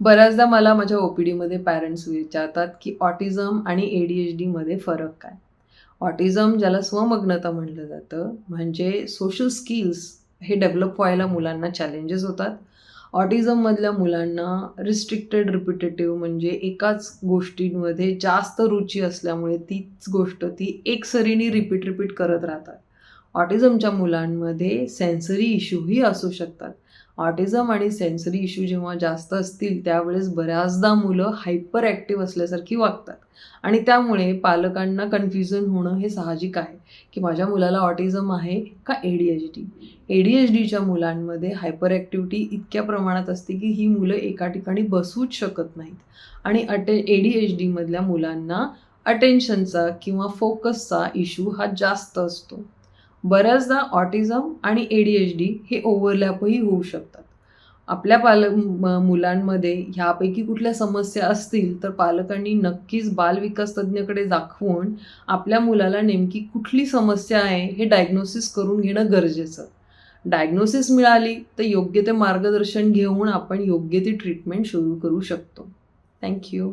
बऱ्याचदा मला माझ्या ओ पी डीमध्ये पॅरेंट्स विचारतात की ऑटिझम आणि ए डी एच डीमध्ये फरक काय? ऑटिझम ज्याला स्वमग्नता म्हटलं जातं म्हणजे सोशल स्किल्स हे डेव्हलप व्हायला मुलांना चॅलेंजेस होतात. ऑटिझममधल्या मुलांना रिस्ट्रिक्टेड रिपिटेटिव्ह म्हणजे एकाच गोष्टींमध्ये जास्त रुची असल्यामुळे तीच गोष्ट ती एकसरीने रिपीट रिपीट करत राहतात. ऑटिझमच्या मुलांमध्ये सेन्सरी इश्यूही असू शकतात. ऑटिझम आणि सेन्सरी इश्यू जेव्हा जास्त असतील त्यावेळेस बऱ्याचदा मुलं हायपर ॲक्टिव्ह असल्यासारखी वागतात. आणि त्यामुळे पालकांना कन्फ्युजन होणं हे साहजिक आहे की माझ्या मुलाला ऑटिझम आहे का A D H D A D H डीच्या मुलांमध्ये हायपर ॲक्टिव्हिटी इतक्या प्रमाणात असते की ही मुलं एका ठिकाणी बसूच शकत नाहीत. आणि अटे ए डी एच डीमधल्या मुलांना अटेन्शनचा किंवा फोकसचा इश्यू हा जास्त असतो. बऱ्याचदा ऑटिझम आणि ए डी एच डी हे ओव्हरलॅपही होऊ शकतात. आपल्या पाल म- मुलांमध्ये ह्यापैकी कुठल्या समस्या असतील तर पालकांनी नक्कीच बालविकास तज्ज्ञकडे दाखवून आपल्या मुलाला नेमकी कुठली समस्या आहे हे डायग्नोसिस करून घेणं गरजेचं. डायग्नोसिस मिळाली तर योग्य ते मार्गदर्शन घेऊन आपण योग्य ती ट्रीटमेंट सुरू करू शकतो. थँक्यू.